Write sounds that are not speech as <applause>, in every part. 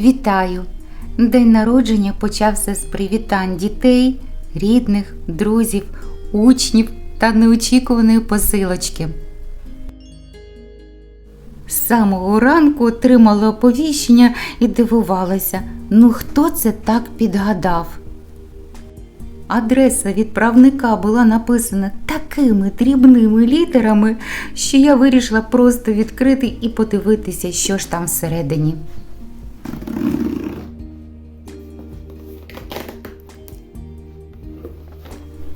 Вітаю! День народження почався з привітань дітей, рідних, друзів, учнів та неочікуваної посилочки. З самого ранку отримала оповіщення і дивувалася, ну хто це так підгадав? Адреса відправника була написана такими дрібними літерами, що я вирішила просто відкрити і подивитися, що ж там всередині.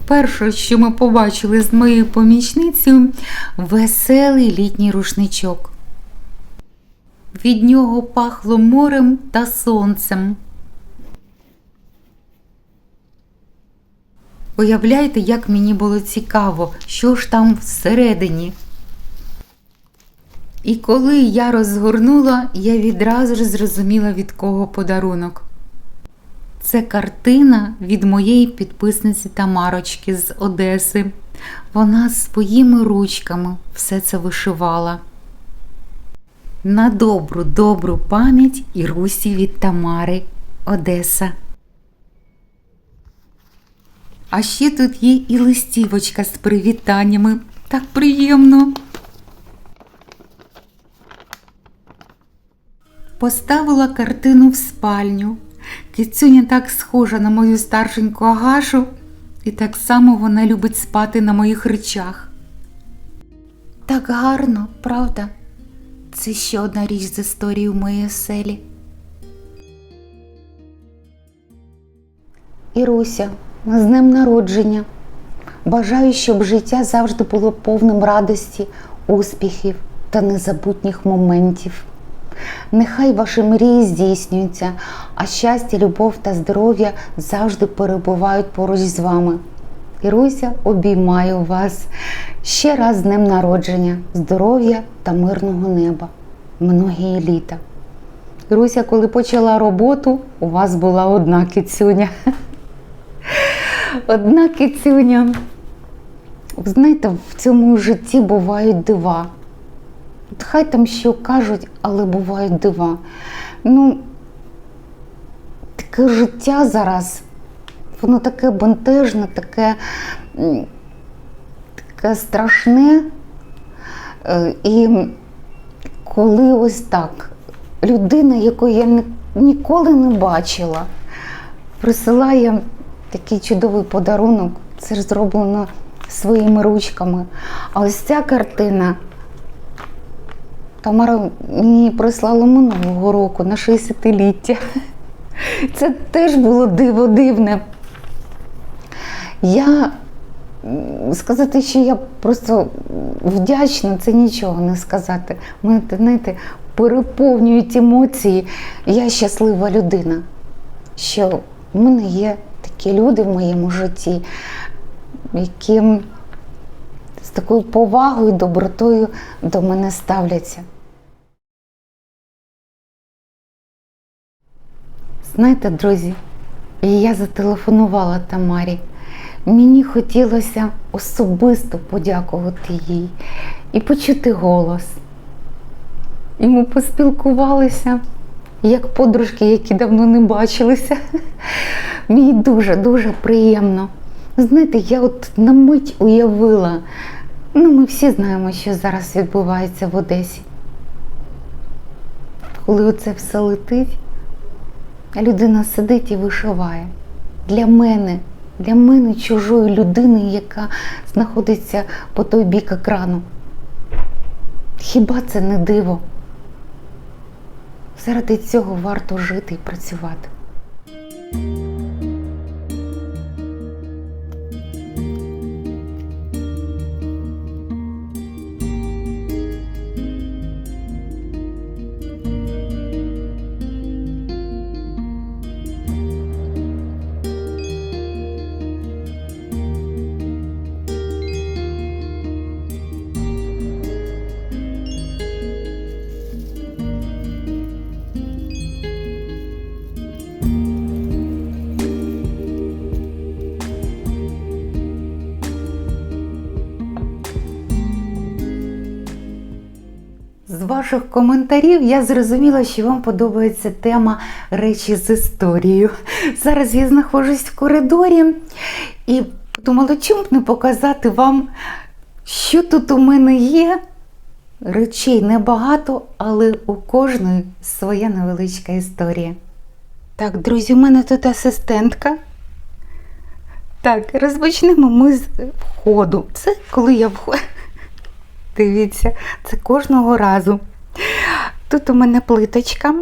Перше, що ми побачили з моєю помічницею, веселий літній рушничок. Від нього пахло морем та сонцем. Уявляєте, як мені було цікаво, що ж там всередині. І коли я розгорнула, я відразу ж зрозуміла, від кого подарунок. Це картина від моєї підписниці Тамарочки з Одеси. Вона своїми ручками все це вишивала. На добру, добру пам'ять Ірусі від Тамари, Одеса. А ще тут є і листівочка з привітаннями. Так приємно. Поставила картину в спальню. Кицюня так схожа на мою старшеньку Агашу, і так само вона любить спати на моїх речах. Так гарно, правда? Це ще одна річ з історії в моїй оселі. Іруся, з днем народження. Бажаю, щоб життя завжди було повним радості, успіхів та незабутніх моментів. Нехай ваші мрії здійснюються, а щастя, любов та здоров'я завжди перебувають поруч з вами. Іруся, обіймаю вас ще раз з днем народження, здоров'я та мирного неба, многії літа. Іруся, коли почала роботу, у вас була одна кицюня. <laughs> Одна кицюня. Знаєте, в цьому житті бувають дива. Хай там що кажуть, але бувають дива. Ну, таке життя зараз, воно таке бентежне, таке, таке страшне. Е, І коли ось так, людина, яку я ніколи не бачила, присилає такий чудовий подарунок, це ж зроблено своїми ручками. А ось ця картина Тамара мені прислала минулого року на 60-ліття. <laughs> Це теж було диво дивне. Я сказати, що я просто вдячна, це нічого не сказати. Мене, знаєте, переповнюють емоції. Я щаслива людина, що в мене є такі люди в моєму житті, які з такою повагою, добротою до мене ставляться. Знаєте, друзі, я зателефонувала Тамарі. Мені хотілося особисто подякувати їй і почути голос. І ми поспілкувалися як подружки, які давно не бачилися. Мені дуже-дуже приємно. Знаєте, я от на мить уявила, ну ми всі знаємо, що зараз відбувається в Одесі. Коли оце все летить, людина сидить і вишиває. Для мене, для мене чужої людини, яка знаходиться по той бік екрану. Хіба це не диво? Заради цього варто жити і працювати. Ваших коментарів я зрозуміла, що вам подобається тема речі з історією. Зараз я знаходжусь в коридорі і думала, чому б не показати вам, що тут у мене є. Речей небагато, але у кожної своя невеличка історія. Так, друзі, у мене тут асистентка. Так, розпочнемо ми з входу. Це коли я входжу. <laughs> Дивіться, це кожного разу. Тут у мене плиточка.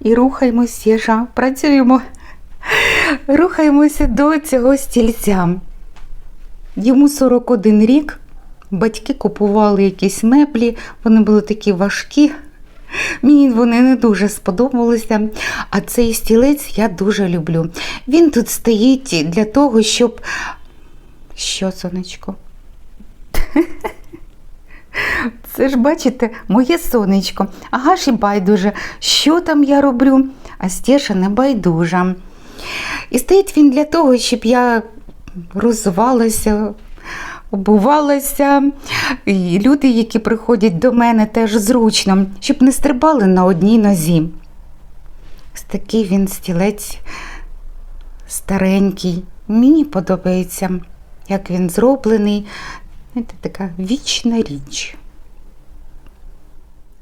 І рухаємось, Єжа, працюємо. Рухаємося до цього стільця. Йому 41 рік. Батьки купували якісь меблі, вони були такі важкі. Мені вони не дуже сподобалися, а цей стілець я дуже люблю. Він тут стоїть для того, щоб. Що, сонечко? Це ж, бачите, моє сонечко. Ага ж і байдуже, що там я роблю, а Стеша не байдужа. І стоїть він для того, щоб я розвалася, обувалася. І люди, які приходять до мене, теж зручно, щоб не стрибали на одній нозі. Ось такий він стілець старенький. Мені подобається, як він зроблений. Знаєте, така вічна річ.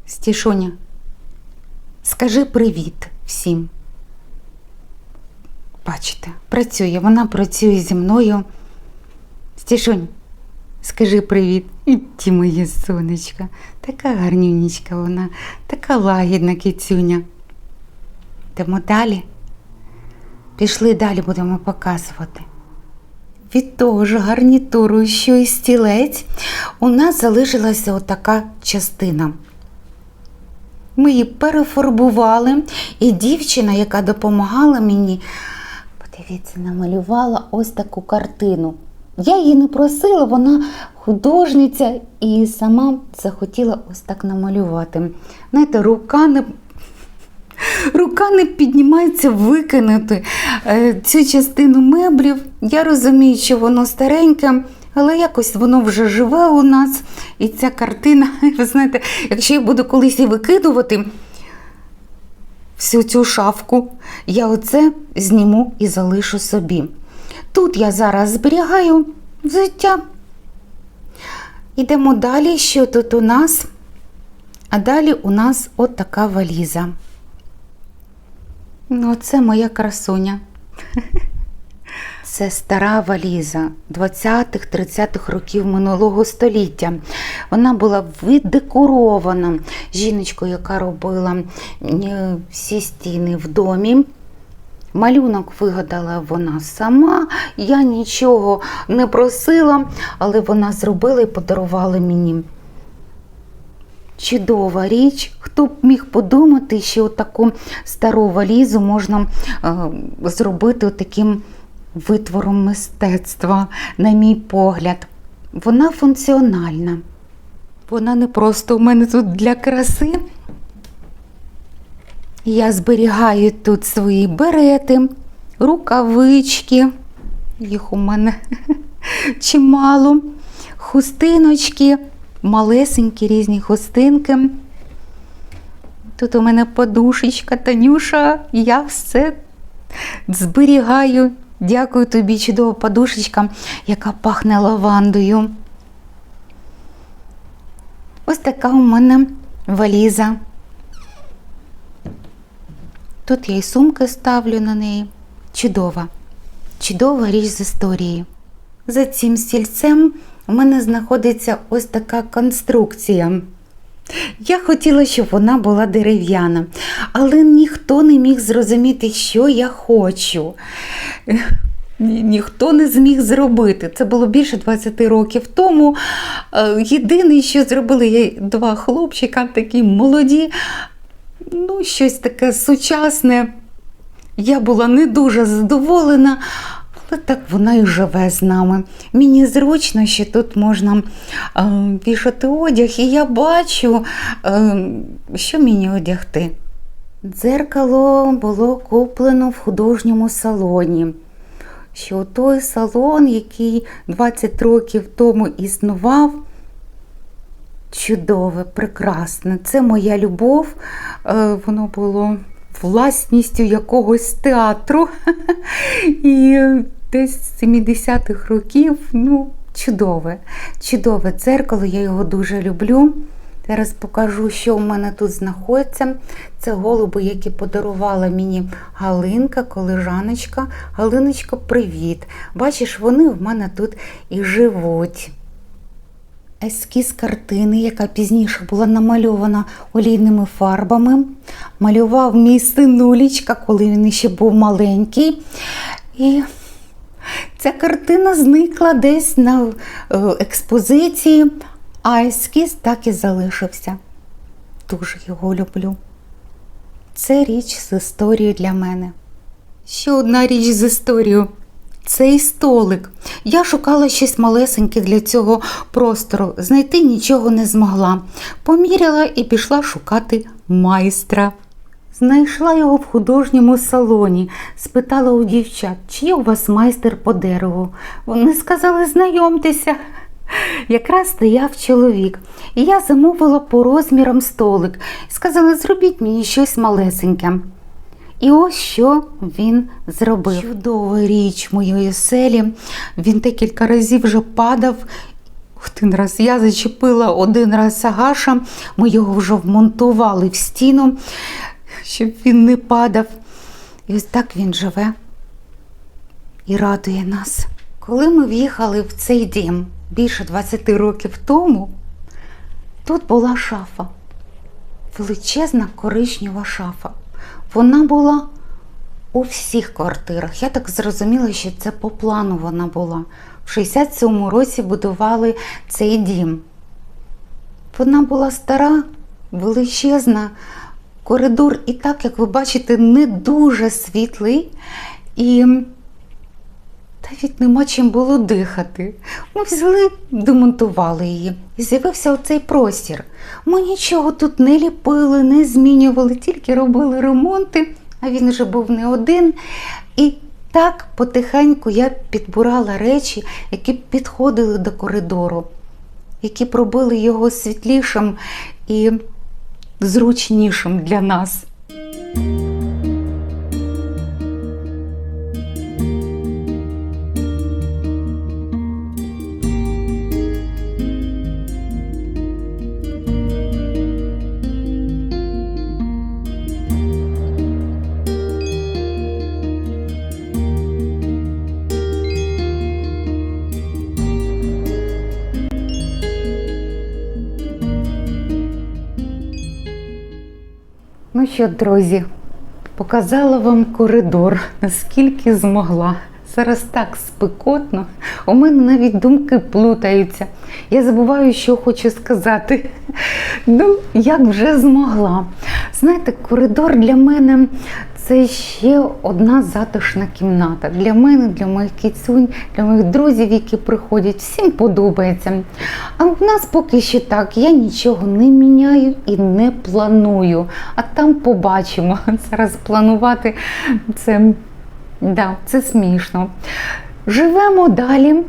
Стішоня, скажи привіт всім. Бачите, працює, вона працює зі мною. Стішонь, скажи привіт. І ті моє сонечко. Така гарнюнічка вона, така лагідна кицюня. Йдемо далі. Пішли далі, будемо показувати. Від того ж гарнітуру, що і стілець, у нас залишилася отака частина. Ми її перефарбували, і дівчина, яка допомагала мені, подивіться, намалювала ось таку картину. Я її не просила, вона художниця і сама захотіла ось так намалювати. Знаєте, рука не Рука не піднімається викинути е, цю частину меблів. Я розумію, що воно стареньке, але якось воно вже живе у нас. І ця картина, <laughs> ви знаєте, якщо я буду колись і викидувати всю цю шафку, я оце зніму і залишу собі. Тут я зараз зберігаю взуття. Йдемо далі, що тут у нас? А далі у нас от така валіза. Ну, це моя красуня. <laughs> Це стара валіза 20-30-х років минулого століття. Вона була видекорована жіночкою, яка робила е, всі стіни в домі. Малюнок вигадала вона сама, я нічого не просила, але вона зробила і подарувала мені. Чудова річ. Хто б міг подумати, що таку стару валізу можна е, зробити таким витвором мистецтва, на мій погляд. Вона функціональна. Вона не просто у мене тут для краси. Я зберігаю тут свої берети, рукавички, їх у мене <laughs> чимало, хустиночки малесенькі різні хустинки. Тут у мене подушечка, Танюша, я все зберігаю. Дякую тобі, чудова подушечка, яка пахне лавандою. Ось така у мене валіза. Тут я і сумки ставлю на неї. Чудова, чудова річ з історії. За цим стільцем у мене знаходиться ось така конструкція. Я хотіла, щоб вона була дерев'яна, але ніхто не міг зрозуміти, що я хочу. Ні- Ніхто не зміг зробити. Це було більше 20 років тому. Е, Єдине, що зробили є два хлопчика, такі молоді, ну, щось таке сучасне. Я була не дуже задоволена, так вона і живе з нами. Мені зручно, що тут можна е, вішати одяг, і я бачу, е, що мені одягти. Дзеркало було куплено в художньому салоні. Що той салон, який 20 років тому існував, чудове, прекрасне. Це моя любов. Е, Воно було власністю якогось театру. <laughs> І десь з 70-х років, ну, чудове, чудове дзеркало, я його дуже люблю. Зараз покажу, що у мене тут знаходиться. Це голуби, які подарувала мені Галинка, колежаночка. Галиночко, привіт! Бачиш, вони в мене тут і живуть. Ескіз картини, яка пізніше була намальована олійними фарбами. Малював мій синулічка, коли він ще був маленький. І ця картина зникла десь на е, експозиції, а ескіз так і залишився. Дуже його люблю. Це річ з історією для мене. Ще одна річ з історією. Цей столик. Я шукала щось малесеньке для цього простору. Знайти нічого не змогла. Поміряла і пішла шукати майстра. Знайшла його в художньому салоні, спитала у дівчат, чи є у вас майстер по дереву. Вони сказали, знайомтеся. Якраз стояв чоловік, і я замовила по розмірам столик. Сказали, зробіть мені щось малесеньке. І ось що він зробив. Чудова річ моєї селі. Він декілька разів вже падав. Один раз я зачепила, один раз Агаша. Ми його вже вмонтували в стіну, щоб він не падав. І ось так він живе і радує нас. Коли ми в'їхали в цей дім більше 20 років тому, тут була шафа, величезна коричнева шафа. Вона була у всіх квартирах. Я так зрозуміла, що це по плану вона була. В 67-му році будували цей дім. Вона була стара, величезна, коридор, і так, як ви бачите, не дуже світлий. І навіть нема чим було дихати. Ми взяли, демонтували її. І з'явився оцей простір. Ми нічого тут не ліпили, не змінювали, тільки робили ремонти, а він вже був не один. І так потихеньку я підбирала речі, які підходили до коридору, які пробили його світлішим і зручнішим для нас. Що, друзі, показала вам коридор, наскільки змогла. Зараз так спекотно. У мене навіть думки плутаються. Я забуваю, що хочу сказати. Ну, як вже змогла. Знаєте, коридор для мене це ще одна затишна кімната. Для мене, для моїх кіцюнь, для моїх друзів, які приходять, всім подобається. А в нас поки що так, я нічого не міняю і не планую. А там побачимо. <laughs> Зараз планувати це, да, це смішно. Живемо далі.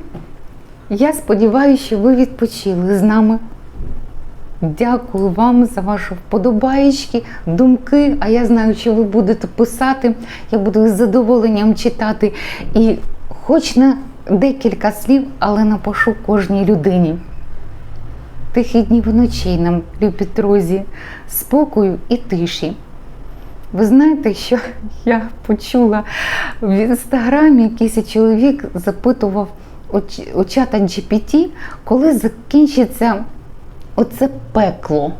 Я сподіваюся, що ви відпочили з нами. Дякую вам за ваші вподобаєчки, думки. А я знаю, що ви будете писати. Я буду з задоволенням читати. І хоч на декілька слів, але напишу кожній людині. Тихі днів і нам, любі друзі, спокою і тиші. Ви знаєте, що я почула в інстаграмі якийсь чоловік запитував у чата GPT, коли закінчиться оце пекло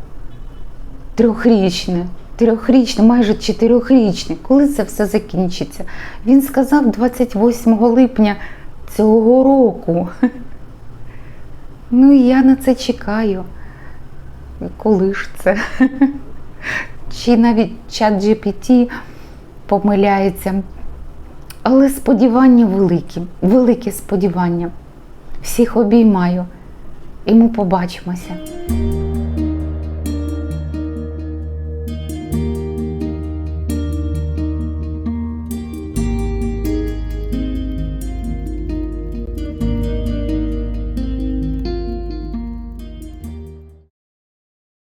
трьохрічне, трьохрічне, майже чотирьохрічне. Коли це все закінчиться? Він сказав 28 липня цього року. Ну і я на це чекаю. Коли ж це? Чи навіть чат GPT помиляється. Але сподівання великі, великі сподівання. Всіх обіймаю. І ми побачимося.